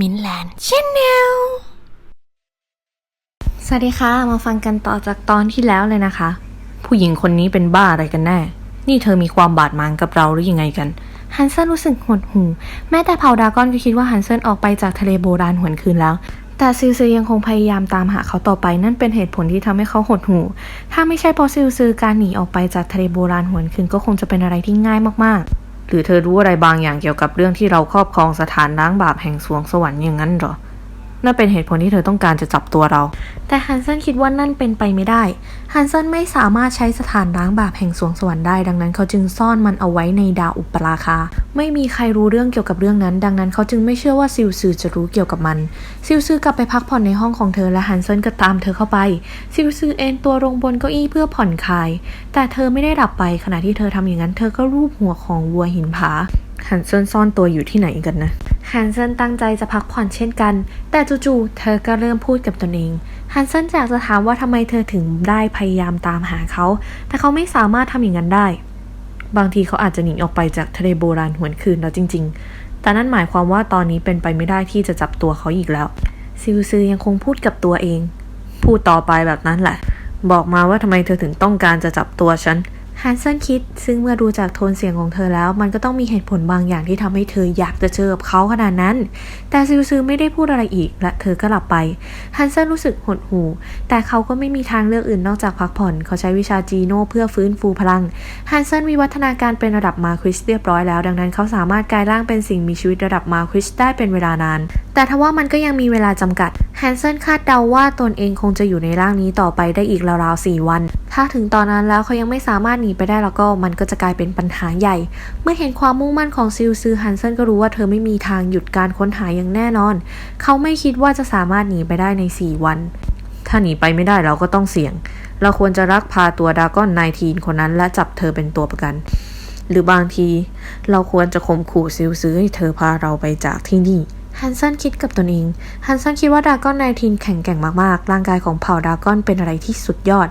มินแลนด์ชแนลสวัสดีค่ะ มาฟังกันต่อจากตอนที่แล้วเลยนะคะ ผู้หญิงคนนี้เป็นบ้าอะไรกันแน่ นี่เธอมีความบาดหมางกับเราหรือยังไงกัน ฮันเซนรู้สึกหดหูแม้แต่เผ่าดากอนก็คิดว่าฮันเซนออกไปจากทะเลโบราณหวนคืนแล้ว แต่ซิลซือยังคงพยายามตามหาเขาต่อไป นั่นเป็นเหตุผลที่ทำให้เขาหดหูถ้าไม่ใช่เพราะซิลซือการหนีออกไปจากทะเลโบราณหวนคืนก็คงจะเป็นอะไรที่ง่ายมากๆ หรือเธอรู้อะไรบางอย่างเกี่ยวกับเรื่องที่เราครอบครองสถานล้างบาปแห่งสวงสวรรค์อย่างนั้นหรอ นั่นเป็นเหตุผลที่เธอต้องการจะจับตัวเรา แต่ฮันเซนคิดว่านั่นเป็นไปไม่ได้ ฮันเซนไม่สามารถใช้สถานล้างบาปแห่งสวงสวรรค์ได้ ดังนั้นเขาจึงซ่อนมันเอาไว้ในดาวอุปราคา ไม่มีใครรู้เรื่องเกี่ยวกับเรื่องนั้น ดังนั้นเขาจึงไม่เชื่อว่าซิลซือจะรู้เกี่ยวกับมัน ซิลซือกลับไปพักผ่อนในห้องของเธอและฮันเซนก็ตามเธอเข้าไป ซิลซือเอนตัวลงบนเก้าอี้เพื่อผ่อนคลาย แต่เธอไม่ได้หลับไปขณะที่เธอทำอย่างนั้น เธอก็รูปหัวของวัวหินผา ฮันเซนซ่อนตัวอยู่ที่ไหนกันนะฮันเซนตั้งใจจะพักผ่อนเช่นกัน แต่จู่ๆเธอก็เริ่มพูดกับตนเองฮันเซนอยากจะถามว่าทำไมเธอถึงได้พยายามตามหาเขา แต่เขาไม่สามารถทำอย่างนั้นได้ บางทีเขาอาจจะหนีออกไปจากทะเลโบราณหวนคืนแล้วจริง ๆ แต่นั่นหมายความว่าตอนนี้เป็นไปไม่ได้ที่จะจับตัวเขาอีกแล้ว ซิลซือยังคงพูดกับตัวเอง พูดต่อไปแบบนั้นแหละ บอกมาว่าทำไมเธอถึงต้องการจะจับตัวฉัน ฮันเซนคิดซึ่งเมื่อดูจากโทนเสียงของเธอแล้ว มันก็ต้องมีเหตุผลบางอย่างที่ทำให้เธออยากจะเจอกับเขาขนาดนั้น แต่ซิลซือไม่ได้พูดอะไรอีก และเธอก็หลับไปฮันเซนรู้สึกหดหู่แต่เขาก็ไม่มีทางเลือกอื่นนอกจากพักผ่อน เขาใช้วิชาจีโน่เพื่อฟื้นฟูพลังฮันเซนมีวัฒนาการเป็นระดับมาคริสเรียบร้อยแล้ว ดังนั้นเขาสามารถกลายร่างเป็นสิ่งมีชีวิตระดับมาคริสได้เป็นเวลานาน แต่ทว่ามันก็ยังมีเวลาจำกัด แฮนเซนคาดเดาว่าตนเองคงจะอยู่ในร่างนี้ต่อไปได้อีกราวๆ4วัน ถ้าถึงตอนนั้นแล้วเขายังไม่สามารถหนีไปได้แล้วก็มันก็จะกลายเป็นปัญหาใหญ่ เมื่อเห็นความมุ่งมั่นของซิลซือแฮนเซนก็รู้ว่าเธอไม่มีทางหยุดการค้นหาอย่างแน่นอน เขาไม่คิดว่าจะสามารถหนีไปได้ใน 4 วัน ถ้าหนีไปไม่ได้เราก็ต้องเสี่ยง เราควรจะรักพาตัวดากอนนายทีนคนนั้นและจับเธอเป็นตัวประกันหรือบางที เราควรจะข่มขู่ซิลซื้อให้เธอพาเราไปจากที่นี่ ฮันเซนคิดกับตนเอง ฮันเซนคิดว่าดากอนไนทีนแข็งแกร่งมากๆ ร่างกายของเผ่าดากอนเป็นอะไรที่สุดยอด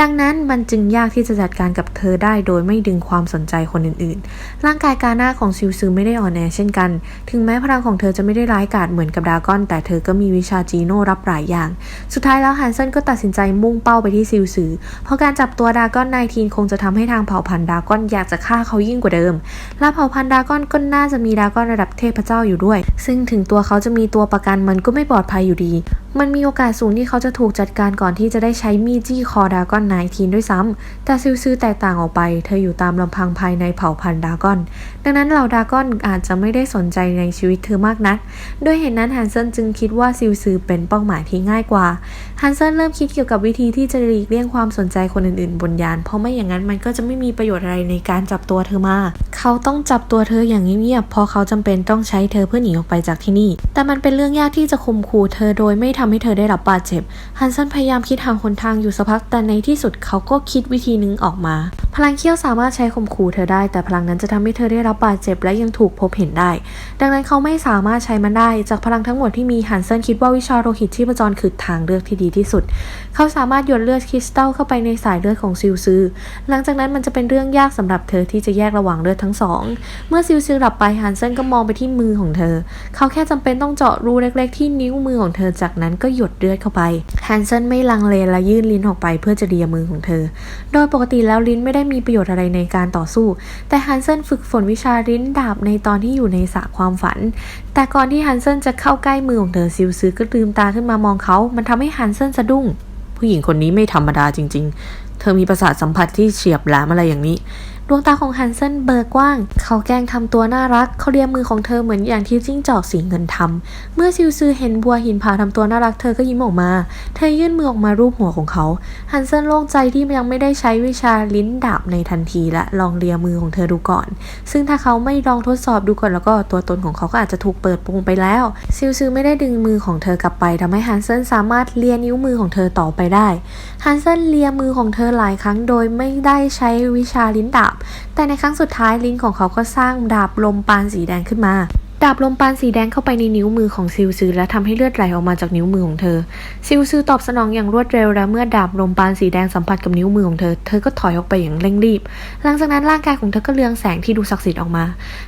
ดังนั้นมันจึงยากที่จะจัดการกับเธอได้โดยไม่ดึงความสนใจคนอื่นๆ ร่างกายกาหน้าของซิลซือไม่ได้อ่อนแอเช่นกัน ถึงแม้พลังของเธอจะไม่ได้ร้ายกาจเหมือนกับดากอน แต่เธอก็มีวิชาจีโน่รับหลายอย่าง สุดท้ายแล้วฮันเซนก็ตัดสินใจมุ่งเป้าไปที่ซิลซือ เพราะการจับตัวดากอนไนทีนคงจะทำให้ทางเผ่าพันธุ์ดากอนอยากจะฆ่าเขายิ่งกว่าเดิม และเผ่าพันธุ์ดากอนก็น่าจะมีดากอนระดับเทพเจ้าอยู่ด้วย ซึ่งถึงตัวเขาจะมีตัวประกันมันก็ไม่ปลอดภัยอยู่ดีมันมีโอกาสสูงที่เขาจะถูกจัดการก่อนที่จะได้ใช้มีดจี้คอดากอนไนทีนด้วยซ้ำแต่ซิลซือแตกต่างออกไป เธออยู่ตามลำพังภายในเผ่าพันธุ์ดากอน ดังนั้นเหล่าดากอนอาจจะไม่ได้สนใจในชีวิตเธอมากนัก ด้วยเหตุนนั้นฮันเซนจึงคิดว่าซิลซือเป็นเป้าหมายที่ง่ายกว่า ฮันเซนเริ่มคิดเกี่ยวกับวิธีที่จะหลีกเลี่ยงความสนใจคนอื่นๆ บนยาน เพราะไม่อย่างนั้นมันก็จะไม่มีประโยชน์อะไรในการจับตัวเธอมา เขาต้องจับตัวเธออย่างเงียบๆ เพราะเขาจำเป็นต้องใช้เธอเพื่อหนีออกไปจากที่นี่ แต่มันเป็นเรื่องยากที่จะข่มขู่เธอโดยไม่ทำให้เธอได้รับบาดเจ็บ ฮันสันพยายามคิดหาหนทางอยู่สักพัก แต่ในที่สุดเขาก็คิดวิธีนึงออกมาพลังเขี้ยวสามารถใช้ข่มขู่เธอได้ แต่พลังนั้นจะทำให้เธอได้รับบาดเจ็บและยังถูกพบเห็นได้ ดังนั้นเขาไม่สามารถใช้มันได้ จากพลังทั้งหมดที่มีฮันเซนคิดว่าวิชาโลหิตชีพจรคือทางเลือกที่ดีที่สุด เขาสามารถหยดเลือดคริสตัลเข้าไปในสายเลือดของซิลซือ หลังจากนั้นมันจะเป็นเรื่องยากสำหรับเธอที่จะแยกระหว่างเลือดทั้งสอง เมื่อซิลซือหลับไปฮันเซนก็มองไปที่มือของเธอ เขาแค่จำเป็นต้องเจาะรูเล็ก ๆ ที่นิ้วมือของเธอ จากนั้นก็หยดเลือดเข้าไปฮันเซนไม่ลังเลและยื่นลิ้นออกไปเพื่อจะเลียมือของเธอ โดยปกติแล้วลิ้นไม่ได้ไมีประโยชน์อะไรในการต่อสู้ แต่ฮันเซนฝึกฝนวิชาลิ้นดาบในตอนที่อยู่ในสระความฝัน แต่ก่อนที่ฮันเซนจะเข้าใกล้มือของเธอซิลซือก็ลืมตาขึ้นมามองเขา มันทำให้ฮันเซนสะดุ้ง ผู้หญิงคนนี้ไม่ธรรมดาจริง ๆ เธอมีประสาทสัมผัสที่เฉียบแหลมอะไรอย่างนี้ ดวงตาของฮันเซนเบิกกว้าง เขาแกล้งทำตัวน่ารัก เขาเลียมือของเธอเหมือนอย่างที่จิ้งจอกสีเงินทำ เมื่อซิลซือเห็นบัวหินผาทำตัวน่ารักเธอก็ยิ้มออกมา เธอยื่นมือออกมารูปหัวของเขา ฮันเซนโล่งใจที่ยังไม่ได้ใช้วิชาลิ้นดาบในทันทีและลองเลียมือของเธอดูก่อน ซึ่งถ้าเขาไม่ลองทดสอบดูก่อนแล้วก็ตัวตนของเขาก็อาจจะถูกเปิดโปงไปแล้ว ซิลซือไม่ได้ดึงมือของเธอกลับไปทำให้ฮันเซนสามารถเลียนิ้วมือของเธอต่อไปได้ ฮันเซนเลียมือของเธอหลายครั้งโดยไม่ได้ใช้วิชาลิ้นดาบแต่ในครั้งสุดท้ายลิ้นของเขาก็สร้างดาบลมปานสีแดงขึ้นมาดาบลมปานสีแดงเข้าไปในนิ้วมือของซิลซือและทำให้เลือดไหลออกมาจากนิ้วมือของเธอ ซิลซือตอบสนองอย่างรวดเร็วและเมื่อดาบลมปานสีแดงสัมผัสกับนิ้วมือของเธอ เธอก็ถอยออกไปอย่างเร่งรีบ หลังจากนั้นร่างกายของเธอก็เรืองแสงที่ดูศักดิ์สิทธิ์ออกมา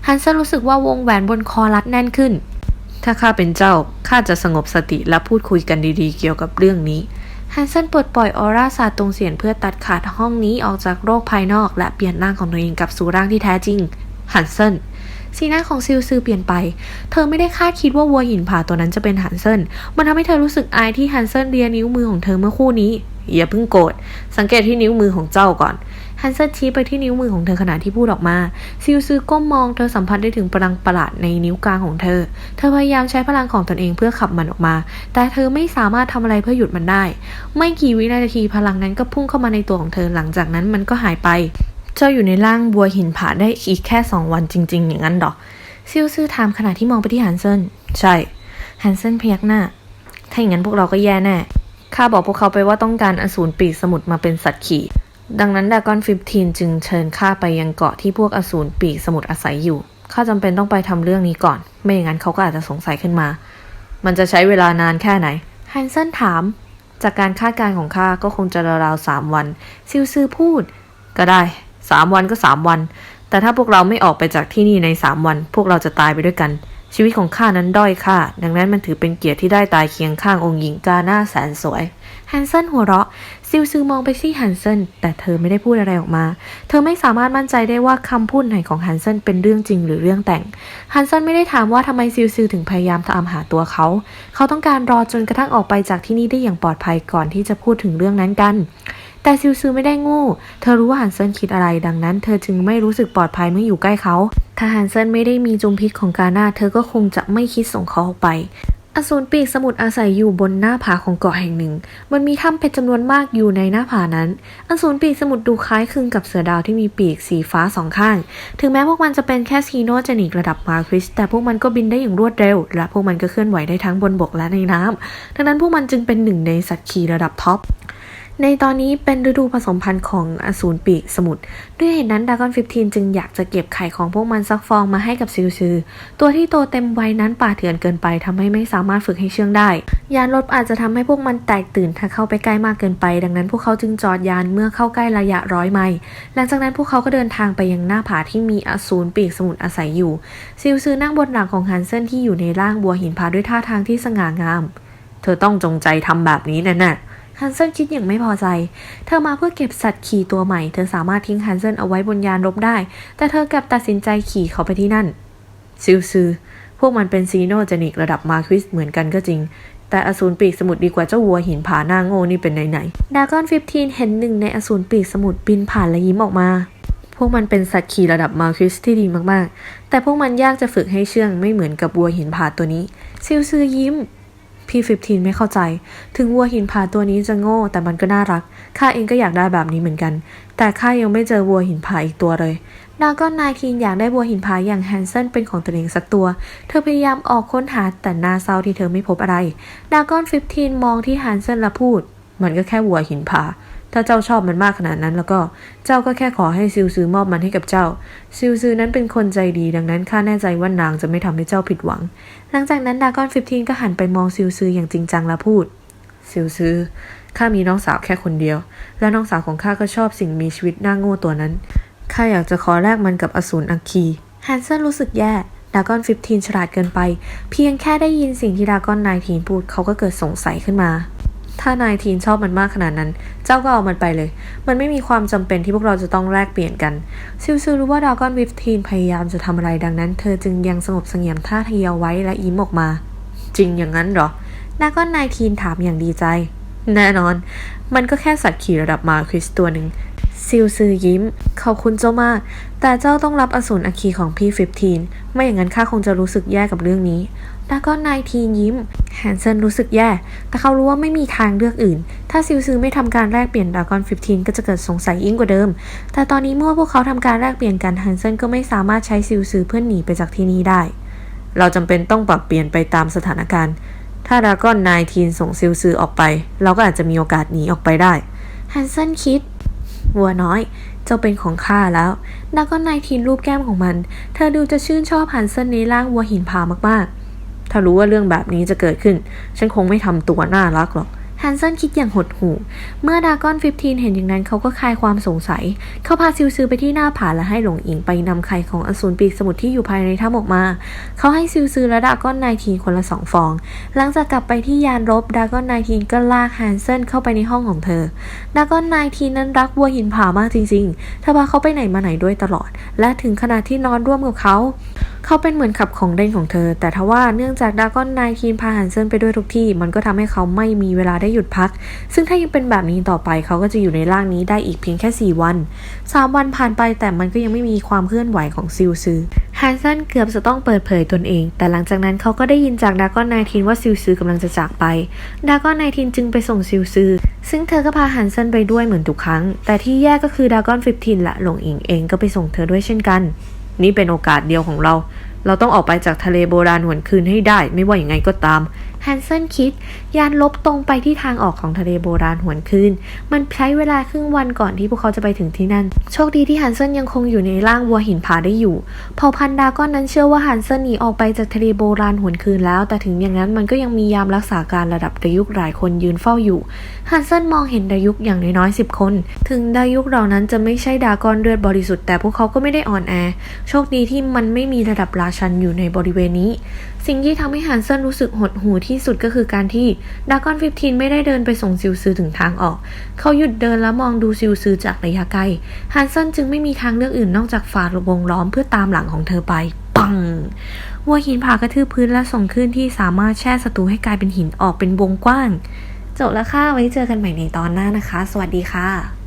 ฮันเซนรู้สึกว่าวงแหวนบนคอรัดแน่นขึ้น ถ้าข้าเป็นเจ้าข้าจะสงบสติและพูดคุยกันดีๆ เกี่ยวกับเรื่องนี้ ฮันเซนปลดปล่อยออร่าศาสตร์ตรงเสียนเพื่อตัดขาดห้องนี้ออกจากโรคภายนอก และเปลี่ยนร่างของตัวเองกลับสู่ร่างที่แท้จริง ฮันเซนสีหน้าของซิลซือเปลี่ยนไป เธอไม่ได้คาดคิดว่าวัวหินผาตัวนั้นจะเป็นฮันเซนมันทำให้เธอรู้สึกอายที่ฮันเซนเลียนิ้วมือของเธอเมื่อคู่นี้ อย่าเพิ่งโกรธ สังเกตที่นิ้วมือของเจ้าก่อน ฮันเซนชี้ไปที่นิ้วมือของเธอขณะที่พูดออกมา ซิลซือก้มมองเธอสัมผัสได้ถึงพลังประหลาดในนิ้วกลางของเธอ เธอพยายามใช้พลังของตนเองเพื่อขับมันออกมา แต่เธอไม่สามารถทำอะไรเพื่อหยุดมันได้ ไม่กี่วินาทีพลังนั้นก็พุ่งเข้ามาในตัวของเธอหลังจากนั้นมันก็หายไป เจ้าอยู่ในร่างบัวหินผาได้อีกแค่สองวันจริง ๆ อย่างนั้นหรอ ซิลซือถามขณะที่มองไปที่ฮันเซนใช่ฮันเซนพยักหน้า ถ้าอย่างนั้นพวกเราก็แย่แน่ข้าบอกพวกเขาไปว่าต้องการอสูรปีกสมุทรมาเป็นสัตว์ขี่ ดังนั้นดากอนฟิฟทีนจึงเชิญข้าไปยังเกาะที่พวกอสูรปีกสมุทรอาศัยอยู่ ข้าจำเป็นต้องไปทำเรื่องนี้ก่อน ไม่อย่างนั้นเขาก็อาจจะสงสัยขึ้นมา มันจะใช้เวลานานแค่ไหนแฮนเซนถาม จากการคาดการณ์ของข้าก็คงจะราวๆสามวัน ซิลซือพูด ก็ได้สามวันก็สามวัน แต่ถ้าพวกเราไม่ออกไปจากที่นี่ในสามวัน พวกเราจะตายไปด้วยกัน ชีวิตของข้านั้นด้อยค่า ดังนั้นมันถือเป็นเกียรติที่ได้ตายเคียงข้างองค์หญิงกาหน้าแสนสวยแฮนเซนหัวเราะ ซิลซือมองไปที่ฮันเซนแต่เธอไม่ได้พูดอะไรออกมา เธอไม่สามารถมั่นใจได้ว่าคำพูดไหนของฮันเซนเป็นเรื่องจริงหรือเรื่องแต่ง ฮันเซนไม่ได้ถามว่าทำไมซิลซือถึงพยายามตามหาตัวเขา เขาต้องการรอจนกระทั่งออกไปจากที่นี่ได้อย่างปลอดภัยก่อนที่จะพูดถึงเรื่องนั้นกันแต่ซิลซือไม่ได้งูเธอรู้ว่าฮันเซนคิดอะไร ดังนั้น เธอจึงไม่รู้สึกปลอดภัยเมื่ออยู่ใกล้เขา ถ้าฮันเซนไม่ได้มีจุมพิษของกาหน้า เธอก็คงจะไม่คิดส่งเขาออกไป อสูรปีกสมุทรอาศัยอยู่บนหน้าผาของเกาะแห่งหนึ่ง มันมีถ้ำเพชรจำนวนมากอยู่ในหน้าผานั้น อสูรปีกสมุทรดูคล้ายคลึงกับเสือดาวที่มีปีกสีฟ้าสองข้าง ถึงแม้พวกมันจะเป็นแค่ซีโนเจนิกระดับมาคริส แต่พวกมันก็บินได้อย่างรวดเร็ว และพวกมันก็เคลื่อนไหวได้ทั้งบนบกและในน้ำดังนั้นพวกมันจึงเป็นหนึ่งในสัตว์ขี่ระดับท็อป ในตอนนี้เป็นฤดูผสมพันธุ์ของอสูรปีกสมุทรด้วยเหตุนั้นดากอน15 จึงอยากจะเก็บไข่ของพวกมันสักฟองมาให้กับซิลซือ ตัวที่โตเต็มวัยนั้นป่าเถื่อนเกินไปทำให้ไม่สามารถฝึกให้เชื่องได้ ยานรบอาจจะทำให้พวกมันแตกตื่นถ้าเข้าไปใกล้มากเกินไป ดังนั้นพวกเขาจึงจอดยานเมื่อเข้าใกล้ระยะร้อยไมล์หลังจากนั้นพวกเขาก็เดินทางไปยังหน้าผาที่มีอสูรปีกสมุทรอาศัยอยู่ ซิลซือนั่งบนหลังของฮันเซนที่อยู่ในร่างบัวหินผาด้วยท่าทางที่สง่างาม เธอต้องจงใจทำแบบนี้แน่ๆ ฮันเซนคิดอย่างไม่พอใจ เธอมาเพื่อเก็บสัตว์ขี่ตัวใหม่ เธอสามารถทิ้งฮันเซนเอาไว้บนยานรบได้ แต่เธอกลับตัดสินใจขี่เขาไปที่นั่น ซิลซือ พวกมันเป็นซีโนเจนิกระดับมาควิสเหมือนกันก็จริง แต่อสูรปีกสมุทรดีกว่าเจ้าวัวหินผาหน้าโง่นี่เป็นไหนๆดากอน15เห็นหนึ่งในอสูรปีกสมุทรบินผ่านและยิ้มออกมา พวกมันเป็นสัตว์ขี่ระดับมาคริสที่ดีมากๆ แต่พวกมันยากจะฝึกให้เชื่องไม่เหมือนกับวัวหินผาตัวนี้ ซิลซือยิ้ม พี่ฟิฟทีนไม่เข้าใจ ถึงวัวหินผาตัวนี้จะโง่ แต่มันก็น่ารัก ข้าเองก็อยากได้แบบนี้เหมือนกัน แต่ข้ายังไม่เจอวัวหินผาอีกตัวเลยดากอนนายทีนอยากได้วัวหินผาอย่างแฮนเซนเป็นของตนเองสักตัว เธอพยายามออกค้นหาแต่นาเศร้าที่เธอไม่พบอะไร ดาก้อนฟิฟทีนมองที่แฮนเซนและพูด มันก็แค่วัวหินผา ถ้าเจ้าชอบมันมากขนาดนั้น แล้วก็เจ้าก็แค่ขอให้ซิลซือมอบมันให้กับเจ้า ซิลซือนั้นเป็นคนใจดี ดังนั้นข้าแน่ใจว่านางจะไม่ทำให้เจ้าผิดหวัง หลังจากนั้นดากอน15ก็หันไปมองซิลซืออย่างจริงจังและพูด ซิลซือข้ามีน้องสาวแค่คนเดียว และน้องสาวของข้าก็ชอบสิ่งมีชีวิตหน้าโง่ตัวนั้นข้าอยากจะขอแลกมันกับอสูรอัคคีแฮนเซนรู้สึกแย่ดากอน15 ฉลาดเกินไป เพียงแค่ได้ยินสิ่งที่ดากอน19พูดเขาก็เกิดสงสัยขึ้นมา ถ้านายทีนชอบมันมากขนาดนั้น เจ้าก็เอามันไปเลย มันไม่มีความจำเป็นที่พวกเราจะต้องแลกเปลี่ยนกันซิลซูรู้ว่าดากอนวิฟทีนพยายามจะทำอะไรดังนั้น เธอจึงยังสงบเสงี่ยมท่าทีเอาไว้และยิ้มออกมา จริงอย่างนั้นเหรอดากอนนายทีนถามอย่างดีใจ แน่นอน มันก็แค่สัตว์ขี่ระดับมาคริสตัวหนึ่ง ซิลซือยิ้ม ขอบคุณเจ้ามาก แต่เจ้าต้องรับอสูรอัคคีของพี่ฟิฟทีนไม่อย่างนั้นข้าคงจะรู้สึกแย่กับเรื่องนี้ดากอนนายทีนยิ้มแฮนเซนรู้สึกแย่ แต่เขารู้ว่าไม่มีทางเลือกอื่น ถ้าซิลซือไม่ทำการแลกเปลี่ยนดากอน15 ก็จะเกิดสงสัยยิ่งกว่าเดิม แต่ตอนนี้เมื่อพวกเขาทำการแลกเปลี่ยนกันแฮนเซนก็ไม่สามารถใช้ซิลซือเพื่อหนีไปจากที่นี่ได้ เราจำเป็นต้องปรับเปลี่ยนไปตามสถานการณ์ ถ้าดากอนนายทีนส่งซิลซือออกไป เราก็อาจจะมีโอกาสหนีออกไปได้แฮนเซนคิด วัวน้อย เจ้าเป็นของข้าแล้วดาก็นายทินรูปแก้มของมัน เธอดูจะชื่นชอบฮันเซนในร่างวัวหินผามากๆ ถ้ารู้ว่าเรื่องแบบนี้จะเกิดขึ้น ฉันคงไม่ทำตัวน่ารักหรอก ฮันเซนคิดอย่างหดหู่ เมื่อดากอน 15 เห็นอย่างนั้นเขาก็คลายความสงสัย เขาพาซิลซือไปที่หน้าผาและให้หลงอิงไปนำไข่ของอสูรปีกสมุทรที่อยู่ภายในถ้ำออกมา เขาให้ซิลซือและดากอน19คนละสองฟอง หลังจากกลับไปที่ยานรบดากอน19ก็ลากฮันเซนเข้าไปในห้องของเธอ ดากอน19นั้นรักวัวหินผามากจริงๆเธอพาเขาไปไหนมาไหนด้วยตลอด และถึงขนาดที่นอนร่วมกับเขา เขาเป็นเหมือนขับของเล่นของเธอ แต่ทว่าเนื่องจากดากอนนายคีนพาฮันเซนไปด้วยทุกที่ มันก็ทำให้เขาไม่มีเวลาได้หยุดพัก ซึ่งถ้ายังเป็นแบบนี้ต่อไปเขาก็จะอยู่ในร่างนี้ได้อีกเพียงแค่ 4 วัน 3 วันผ่านไปแต่มันก็ยังไม่มีความเคลื่อนไหวของซิลซือฮันเซนเกือบจะต้องเปิดเผยตนเอง แต่หลังจากนั้นเขาก็ได้ยินจากดากอนนายทีนว่าซิลซือกำลังจะจากไป ดากอนนายทีนจึงไปส่งซิลซือ ซึ่งเธอก็พาฮันเซนไปด้วยเหมือนทุกครั้ง แต่ที่แย่ก็คือดากอน15และหลงอิงเองก็ไปส่งเธอด้วยเช่นกัน นี่เป็นโอกาสเดียวของเรา เราต้องออกไปจากทะเลโบราณหวนคืนให้ได้ ไม่ว่าอย่างไงก็ตาม ฮันเซนคิด ยานลบตรงไปที่ทางออกของทะเลโบราณหวนคืน มันใช้เวลาครึ่งวันก่อนที่พวกเขาจะไปถึงที่นั่น โชคดีที่ฮันเซนยังคงอยู่ในร่างวัวหินผาได้อยู่ เผ่าพันธุ์ดาก้อนนั้นเชื่อว่าฮันเซนหนีออกไปจากทะเลโบราณหวนคืนแล้ว แต่ถึงอย่างนั้นมันก็ยังมียามรักษาการระดับดายุกหลายคนยืนเฝ้าอยู่ ฮันเซนมองเห็นดายุกอย่างน้อยๆสิบคน ถึงดายุกเหล่านั้นจะไม่ใช่ดาก้อนเลือดบริสุทธิ์แต่พวกเขาก็ไม่ได้อ่อนแอ โชคดีที่มันไม่มีระดับราชันอยู่ในบริเวณนี้ สิ่งที่ทำให้ฮันเซนรู้สึกหดหู่ที่สุดก็คือการที่ดากอน15ไม่ได้เดินไปส่งซิลซือถึงทางออก เขาหยุดเดินแล้วมองดูซิลซือจากระยะไกลฮันเซนจึงไม่มีทางเลือกอื่นนอกจากฝ่าวงล้อมเพื่อตามหลังของเธอไป ปังวัวหินผ่ากระทืบพื้นและส่งคลื่นที่สามารถแช่ศัตรูให้กลายเป็นหินออกเป็นวงกว้าง จบแล้วค่ะไว้เจอกันใหม่ในตอนหน้านะคะ สวัสดีค่ะ